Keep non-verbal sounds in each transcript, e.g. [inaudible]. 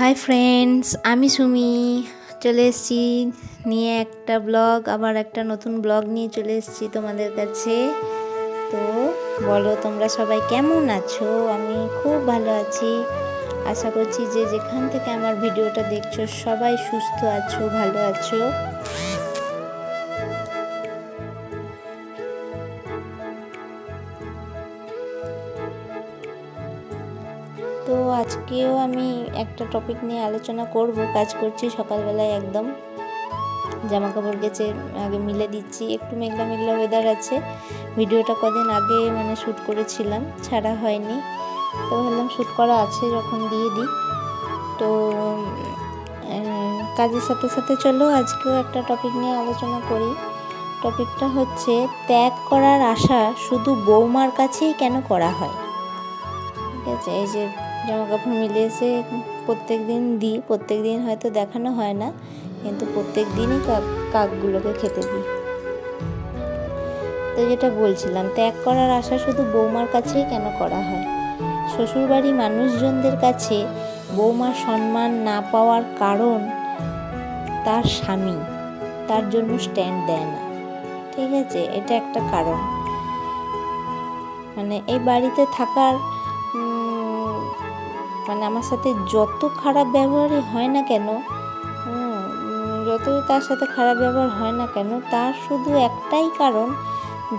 Hi friends আমি সুমি। চলে এসেছি নিয়ে একটা ব্লগ আবার একটা নতুন ব্লগ নিয়ে চলে এসেছি তোমাদের কাছে। তো বলো, তোমরা সবাই কেমন আছো? আমি খুব ভালো আছি। আশা করছি যে যেখান থেকে আমার ভিডিওটা দেখছ, সবাই সুস্থ আছো, ভালো আছো। তো আজকেও আমি একটা টপিক নিয়ে আলোচনা করব, কাজ করছি সকালবেলায় একদম। জামা কাপড় গেছে, আগে মিলে দিচ্ছি, একটু মেঘলা মেঘলা ওয়েদার আছে। ভিডিওটা কদিন আগে মানে শ্যুট করেছিলাম, ছাড়া হয়নি। তো ভাবলাম শ্যুট করা আছে যখন দিয়ে দিই। তো কাজের সাথে সাথে চলো, আজকেও একটা টপিক নিয়ে আলোচনা করি। টপিকটা হচ্ছে, ত্যাগ করার আশা শুধু বৌমার কাছেই কেন করা হয়? আছে এই যে জামা কাপড় মিলে এসে প্রত্যেক দিন দিই প্রত্যেক দিন হয়তো দেখানো হয় না, কিন্তু প্রত্যেক দিনই কাক কাকগুলোকে খেতে দিই। তো যেটা বলছিলাম, ত্যাগ করার আশা শুধু বৌমার কাছেই কেন করা হয়? শ্বশুরবাড়ি মানুষজনদের কাছে বৌমার সম্মান না পাওয়ার কারণ তার স্বামী, তার জন্য স্ট্যান্ড দেয় না। ঠিক আছে? এটা একটা কারণ। মানে এই বাড়িতে থাকার মানে আমার সাথে যত খারাপ ব্যবহারই হয় না কেন যত তার সাথে খারাপ ব্যবহার হয় না কেন, তার শুধু একটাই কারণ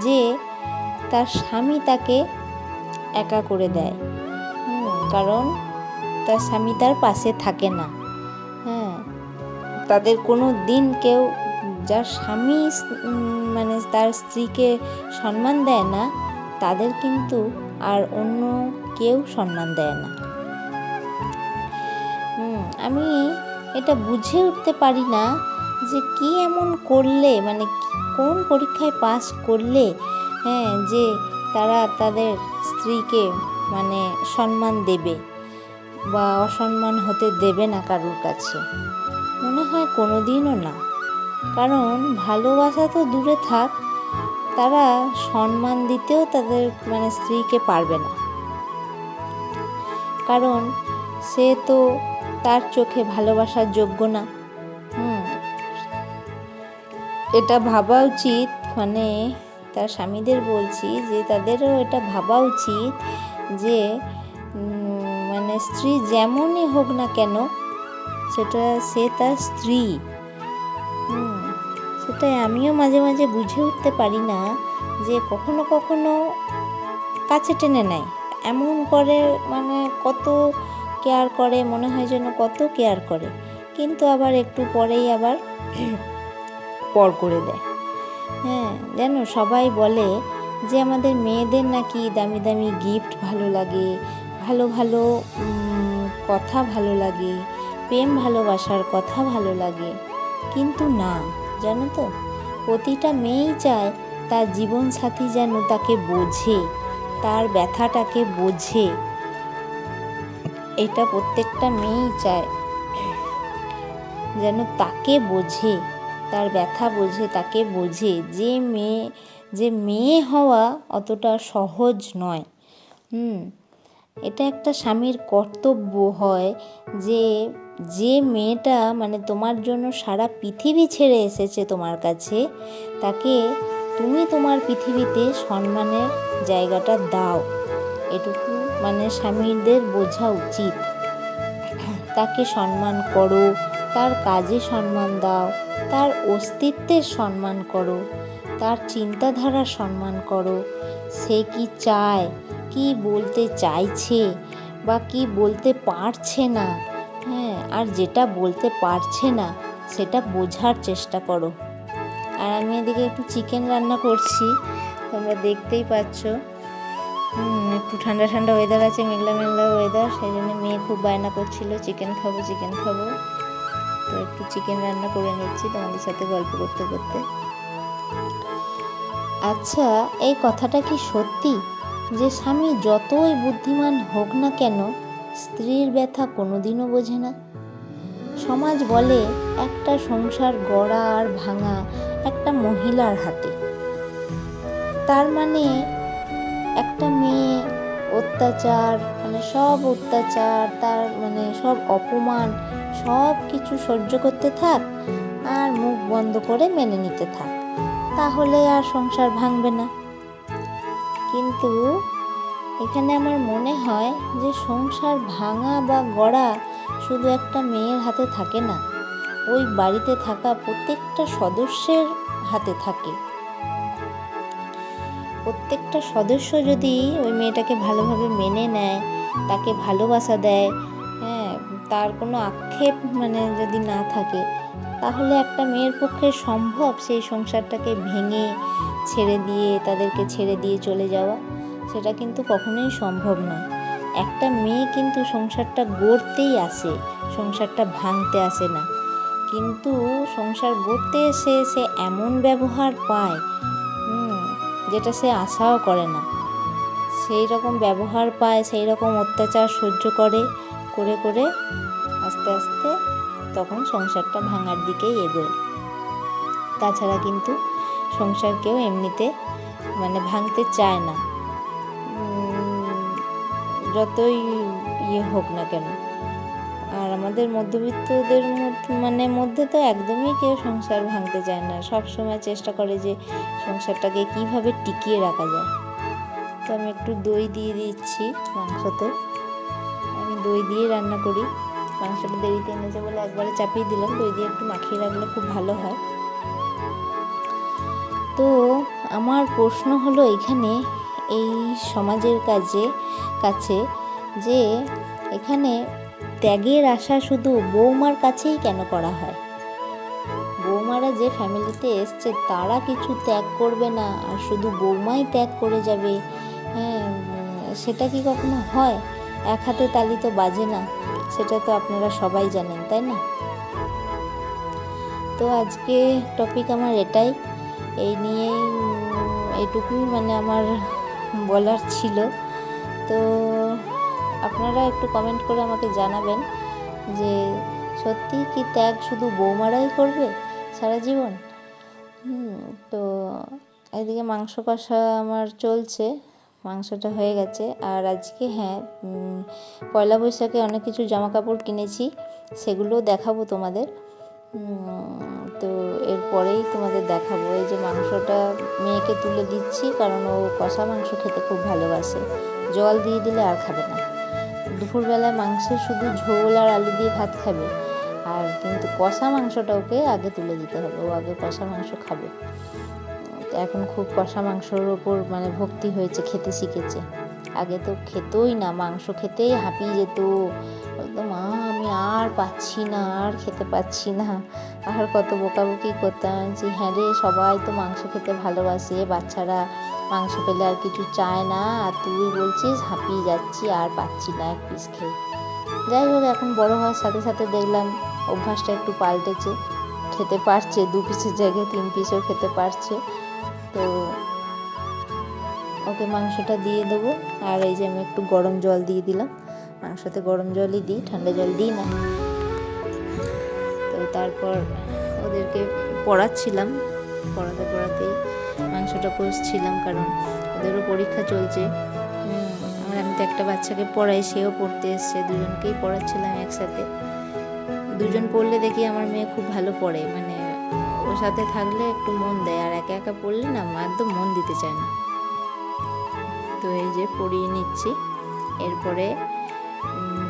যে তার স্বামী তাকে একা করে দেয়। কারণ তার স্বামী তার পাশে থাকে না। হ্যাঁ তাদের কোনো দিন কেউ যার স্বামী মানে তার স্ত্রীকে সম্মান দেয় না, তাদের কিন্তু আর অন্য কেউ সম্মান দেয় না। আমি এটা বুঝে উঠতে পারি না যে কি এমন করলে মানে কোন পরীক্ষায় পাস করলে হ্যাঁ যে তারা তাদের স্ত্রীকে মানে সম্মান দেবে বা অসম্মান হতে দেবে না কারোর কাছে। মনে হয় কোনো দিনও না। কারণ ভালোবাসা তো দূরে থাক, তারা সম্মান দিতেও তাদের মানে স্ত্রীকে পারবে না। কারণ সে তো তার চোখে ভালোবাসার যোগ্য না। হুম। এটা ভাবা উচিত মানে তার স্বামীদের বলছি যে তাদেরও এটা ভাবা উচিত যে মানে স্ত্রী যেমনই হোক না কেন, সেটা সে তার স্ত্রী। সেটাই আমিও মাঝে মাঝে বুঝে উঠতে পারি না যে কখনো কখনো কাছে টেনে নেয়। এমন করে মানে কত কেয়ার করে, মনে হয় যেন কত কেয়ার করে। কিন্তু আবার একটু পরেই আবার পর করে দেয়। হ্যাঁ জানো সবাই বলে যে আমাদের মেয়েদের নাকি দামি দামি গিফট ভালো লাগে, ভালো ভালো কথা ভালো লাগে, প্রেম ভালোবাসার কথা ভালো লাগে। কিন্তু না, জানো তো, প্রতিটা মেয়েই চায় তার জীবনসাথী যেন তাকে বোঝে, তার ব্যথাটাকে বোঝে। এটা প্রত্যেকটা মেয়েই চায়। যেন তাকে বোঝে, তার ব্যথা বোঝে, তাকে বোঝে যে মেয়ে যে মেয়ে হওয়া অতটা সহজ নয়। হুম, এটা একটা স্বামীর কর্তব্য হয় যে যে মেয়েটা মানে তোমার জন্য সারা পৃথিবী ছেড়ে এসেছে তোমার কাছে, তাকে তুমি তোমার পৃথিবীতে সম্মানের জায়গাটা দাও। এটুকু মানে স্বামীদের বোঝা উচিত। তাকে সম্মান করো, তার কাজে সম্মান দাও, তার অস্তিত্বের সম্মান করো, তার চিন্তাধারার সম্মান করো। সে কি চায়, কি বলতে চাইছে বা কি বলতে পারছে না? হ্যাঁ আর যেটা বলতে পারছে না, সেটা বোঝার চেষ্টা করো। আর আমি এদিকে একটু চিকেন রান্না করছি, তোমরা দেখতেই পাচ্ছ। একটু ঠান্ডা ঠান্ডা ওয়েদার আছে, মেঘলা মেঘলা ওয়েদার সেই জন্য মেয়ে খুব বায়না করছিল চিকেন খাব চিকেন খাব। তো একটু চিকেন রান্না করে নিচ্ছি তোমাদের সাথে গল্প করতে করতে। আচ্ছা এই কথাটা কি সত্যি? যে স্বামী যতই বুদ্ধিমান হোক না কেন, স্ত্রীর ব্যথা কোনোদিনও বোঝে না। সমাজ বলে, একটা সংসার গড়া আর ভাঙা একটা মহিলার হাতে। তার মানে একটা মেয়ে, অত্যাচার মানে সব অত্যাচার, তার মানে সব অপমান, সব কিছু সহ্য করতে থাক আর মুখ বন্ধ করে মেনে নিতে থাক। তাহলে আর সংসার ভাঙবে না। কিন্তু এখানে আমার মনে হয় যে সংসার ভাঙা বা গড়া শুধু একটা মেয়ের হাতে থাকে না, ওই বাড়িতে থাকা প্রত্যেকটা সদস্যের হাতে থাকে। প্রত্যেকটা সদস্য যদি ওই মেয়েটাকে ভালোভাবে মেনে নেয়, তাকে ভালোবাসা দেয় হ্যাঁ তার কোনো আক্ষেপ মানে যদি না থাকে, তাহলে একটা মেয়ের পক্ষে সম্ভব সেই সংসারটাকে ভেঙে ছেড়ে দিয়ে, তাদেরকে ছেড়ে দিয়ে চলে যাওয়া? সেটা কিন্তু কখনোই সম্ভব নয়। একটা মেয়ে কিন্তু সংসারটা গড়তেই আসে, সংসারটা ভাঙতে আসে না। কিন্তু সংসার গড়তে এসে সে এমন ব্যবহার পায় যেটা সে আশাও করে না। সেই রকম ব্যবহার পায়, সেই রকম অত্যাচার সহ্য করে করে করে আস্তে আস্তে তখন সংসারটা ভাঙার দিকেই এগোয়। তাছাড়া কিন্তু সংসার কেউ এমনিতে মানে ভাঙতে চায় না। যতই ইয়ে হোক না কেন। আমাদের মধ্যবিত্তদের মধ্যে মানে মধ্যে তো একদমই কেউ সংসার ভাঙতে চায় না। সব সময় চেষ্টা করে যে সংসারটাকে কীভাবে টিকিয়ে রাখা যায়। তো আমি একটু দই দিয়ে দিচ্ছি মাংসতে। আমি দই দিয়ে রান্না করি। মাংসটা দেরিতে এনেছে বলে একবারে চাপিয়ে দিলাম। দই দিয়ে একটু মাখিয়ে রাখলে খুব ভালো হয়। তো আমার প্রশ্ন হলো এখানে এই সমাজের কাজে, কাছে যে এখানে ত্যাগের আশা শুধু বৌমার কাছেই কেন করা হয়? বৌমারা যে ফ্যামিলিতে এসছে তারা কিছু ত্যাগ করবে না আর শুধু বৌমাই ত্যাগ করে যাবে। হ্যাঁ সেটা কি কখনো হয়? এক হাতে তালি তো বাজে না সেটা তো আপনারা সবাই জানেন তাই না? তো আজকে টপিক আমার এটাই এই নিয়েই উম, এইটুকুই মানে আমার বলার ছিল। তো আপনারা একটু কমেন্ট করে আমাকে জানাবেন যে সত্যি কি ত্যাগ শুধু বৌমারাই করবে সারা জীবন? তো এদিকে মাংস কষা আমার চলছে, মাংসটা হয়ে গেছে। আর আজকে হ্যাঁ পয়লা বৈশাখে অনেক কিছু জামা কাপড় কিনেছি, সেগুলোও দেখাবো তোমাদের। তো এরপরেই তোমাদের দেখাবো। এই যে মাংসটা মেয়েকে তুলে দিচ্ছি, কারণ ও কষা মাংস খেতে খুব ভালোবাসে। জল দিয়ে দিলে আর খাবে না। দুপুরবেলায় মাংসের শুধু ঝোল আর আলু দিয়ে ভাত খাবে। আর কিন্তু কষা মাংসটা ওকে আগে তুলে দিতে হবে, ও আগে কষা মাংস খাবে। এখন খুব কষা মাংসর ওপর মানে ভক্তি হয়েছে, খেতে শিখেছে। আগে তো খেতই না, মাংস খেতেই হাঁপিয়ে যেত মা আমি আর পাচ্ছি না, আর খেতে পাচ্ছি না। আর কত বকাবকি করতাম যে হ্যাঁ রে, সবাই তো মাংস খেতে ভালোবাসে, বাচ্চারা মাংস পেলে আর কিছু চায় না। আর তুই বলছিস, হাঁপিয়ে যাচ্ছি, আর পাচ্ছি না এক পিস খেয়ে। যাই হোক, এখন বড় হওয়ার সাথে সাথে দেখলাম অভ্যাসটা একটু পাল্টেছে। খেতে পারছে, দু পিসের জায়গায় তিন পিসও খেতে পারছে। তো ওকে মাংসটা দিয়ে দেবো। আর এই যে আমি একটু গরম জল দিয়ে দিলাম। মাংসতে গরম জলই দিই ঠান্ডা জল দিই না। তো তারপর ওদেরকে পড়াচ্ছিলাম পড়াতে পড়াতেই মাংসটা কষছিলাম কারণ ওদেরও পরীক্ষা চলছে। হুম, আর আমি তো একটা বাচ্চাকে পড়াই সেও পড়তে এসছে দুজনকেই পড়াচ্ছিলাম একসাথে। দুজন পড়লে দেখি আমার মেয়ে খুব ভালো পড়ে মানে ওর সাথে থাকলে একটু মন দেয় আর একা একা পড়লে না একদম মন দিতে চায় না। তো এই যে পড়িয়ে নিচ্ছি এরপরে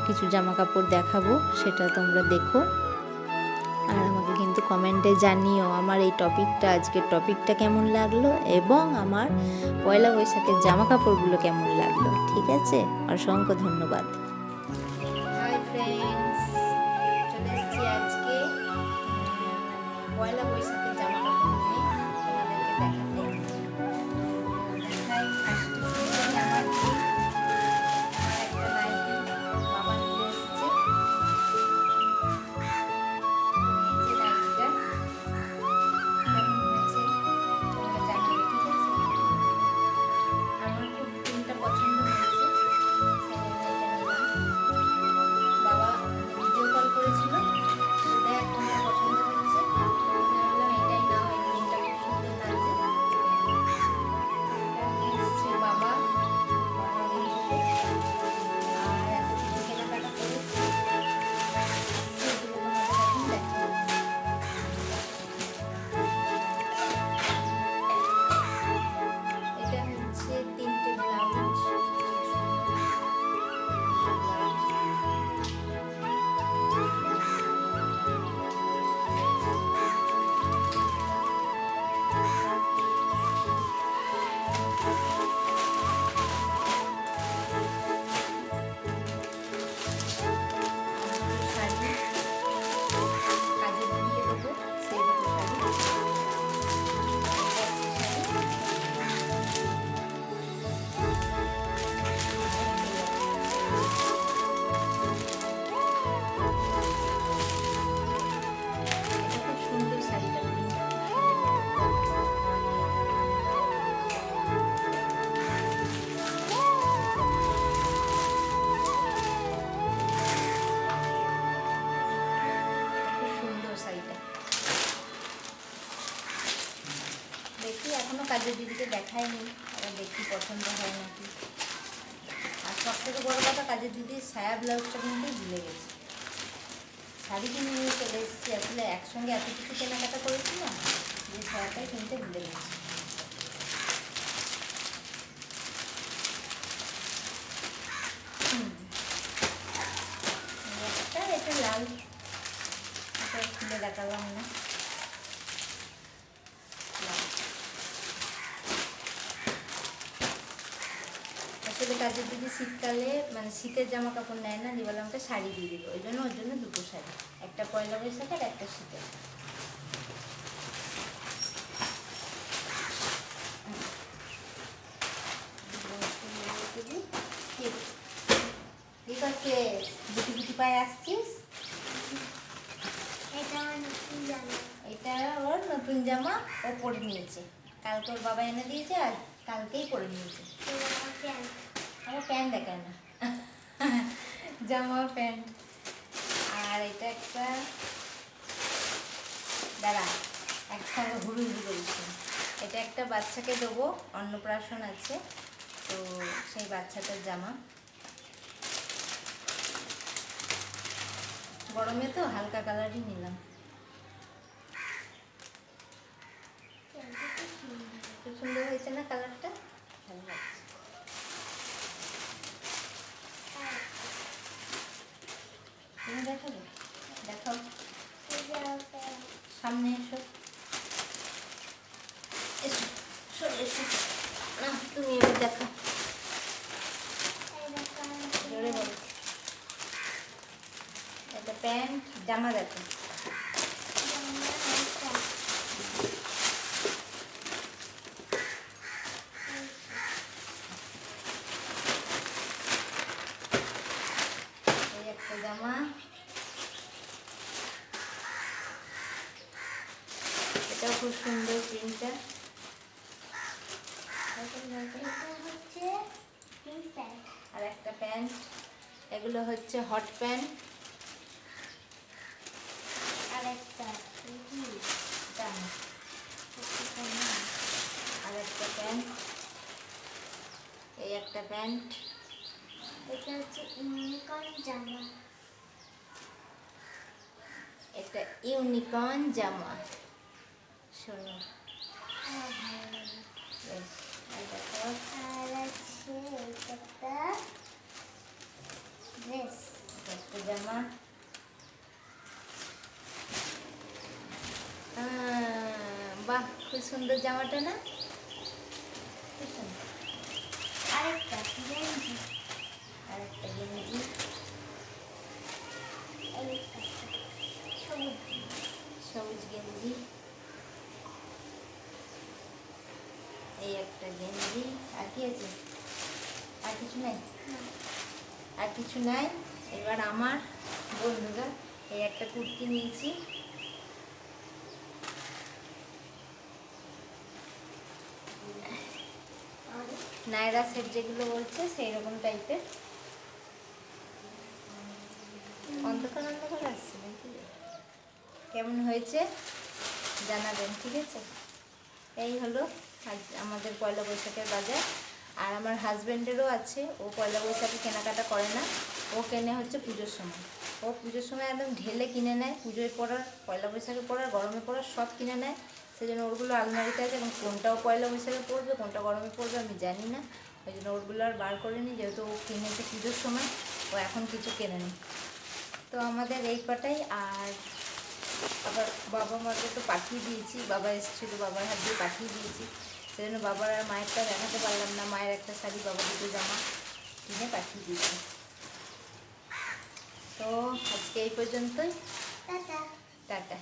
কিছু জামা কাপড় দেখাবো, সেটা তোমরা দেখো। আর আমাকে কিন্তু কমেন্টে জানিও আমার এই টপিকটা, আজকের টপিকটা কেমন লাগল এবং আমার পয়লা বৈশাখের জামা কাপড়গুলো কেমন লাগল, ঠিক আছে? অসংখ্য ধন্যবাদ। দেখায়নি আবার দেখি পছন্দ হয় নাকি। আর সব থেকে বড় কথা, কাজের দিদির সায়া ব্লাউজটা কিন্তু ভুলে গেছি। শাড়ি কিনে নিয়ে চলে এসেছি, আসলে একসঙ্গে এত কিছু কেনাকাটা করেছি না, যে সায়াটাই কিনতে ভুলে গেছি হুম। এই একটা এটা লাল এটা খুলে দেখালাম না লাল। আসলে কাজের দিদি শীতকালে মানে শীতের জামা কাপড় নেয় না দিয়ে বলে আমাকে শাড়ি দিয়ে দিল। ওই জন্য ওর জন্য দুটো শাড়ি একটা পয়লা বৈশাখ আর একটা শীতের। গুটি গুটি পায়ে আসছিস এটা নতুন জামা এটা ওর নতুন জামা ও পরে নিয়েছে। কালকে ওর বাবা এনে দিয়েছে আর কালকেই পরে নিয়েছে। আমার প্যান্ট দেখায় না। [laughs] জামা প্যান্ট। আর এটা একটা দাঁড়া একসঙ্গে হুড়ু হুড়ু করিস এটা একটা বাচ্চাকে দেবো অন্নপ্রাশন আছে তো সেই বাচ্চাটার জামা। গরমে তো হালকা কালারই নিলাম। সুন্দর হয়েছে না কালারটা ভালো লাগছে আর তুমি দেখাবে দেখাও এই যে আমার প্যান্ট সামনে এসো এসো সরে এসো না তুমি এবার দেখো এই দেখো আমার জোরে বলো এটা প্যান্ট দেখো। জামা। এটাও খুব সুন্দর প্রিন্টটা। আর একটা প্যান্ট। এগুলো হচ্ছে হট প্যান্ট আর একটা এই কি? জামা হচ্ছে জামা। আর একটা প্যান্ট এই একটা প্যান্ট। এটা হচ্ছে ইউনিকর্ন জামা। এটা ইউনিকর্ন জামা। শোনো। আর আছে এটা একটা ড্রেস একটা জামা। বাহ খুব সুন্দর জামাটা না? খুব সুন্দর। আরেকটা গেঞ্জি আর একটা গেঞ্জি সবুজ সবুজ গেঞ্জি এই একটা গেঞ্জি আর কি আছে আর কিছু নাই। আর কিছু নাই। এবার আমার বন্ধুরা এই একটা কুর্তি নিয়েছি। নায়রা সেট যেগুলো বলছে সেই রকম টাইপের অন্ধকার অন্ধকার আসছে নাকি? কেমন হয়েছে? জানাবেন, ঠিক আছে? এই হলো আমাদের পয়লা বৈশাখের বাজার। আর আমার হাজব্যান্ডেরও আছে, ও পয়লা বৈশাখে কেনাকাটা করে না। ও কেনে হচ্ছে পুজোর সময়। ও পুজোর সময় একদম ঢেলে কিনে নেয়। পুজোয় পড়ার, পয়লা বৈশাখে পড়ার, গরমে পড়ার সব কিনে নেয়। সেই জন্য ওরগুলো আলমারিতে আছে এবং কোনটাও পয়লা বৈশাখে পড়বে কোনটা গরমে পড়বে আমি জানি না। ওই জন্য ওরগুলো আর বার করে নিই যেহেতু ও কিনেছে পুজোর সময় ও এখন কিছু কেনে নি। তো আমাদের এই কটাই আর আবার বাবা মাকে তো পাঠিয়ে দিয়েছি বাবা এসেছিল বাবার হাত দিয়ে পাঠিয়ে দিয়েছি। সেই জন্য বাবার আর মায়েরটা দেখাতে পারলাম না মায়ের একটা শাড়ি বাবা দুটো জামা কিনে পাঠিয়ে দিয়েছি। তো আজকে এই পর্যন্তই। টাটা। টাটা।